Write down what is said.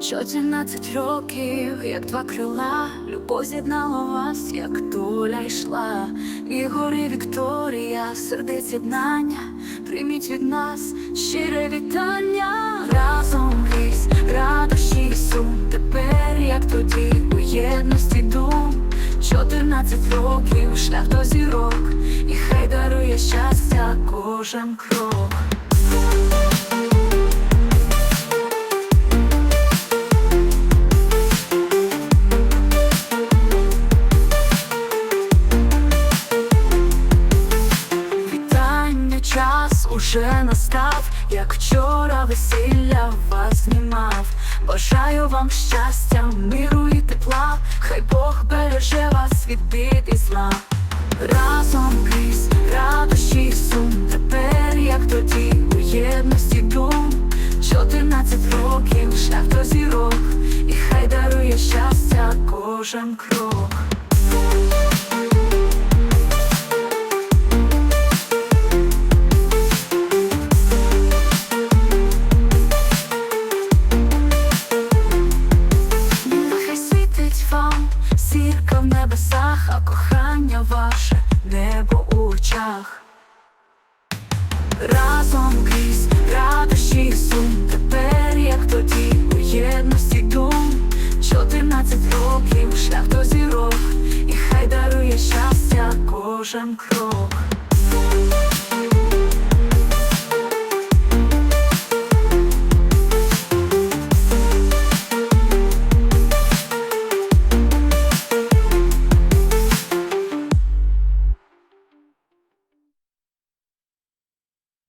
Чотирнадцять років, як два крила, любов з'єднала вас, як доля йшла, і гори Вікторія, сердець єднання, прийміть від нас щире вітання, разом крізь радощі і сум, тепер, як тоді, у єдності дум, чотирнадцять років, шлях до зірок, і хай дарує щастя кожен крок. Уже настав, як вчора весілля вас знімав. Бажаю вам щастя, миру і тепла, хай Бог береже вас від бід і зла. Разом крізь радощі й сум, тепер, як тоді, у єдності дум. Чотирнадцять років, шлях до зірок, і хай дарує щастя кожен крок. Небесах, а кохання ваше небо у очах. Разом крізь радощі і сум, тепер, як тоді, у єдності дум. Чотирнадцять років, шлях до зірок, і хай дарує щастя кожен крок.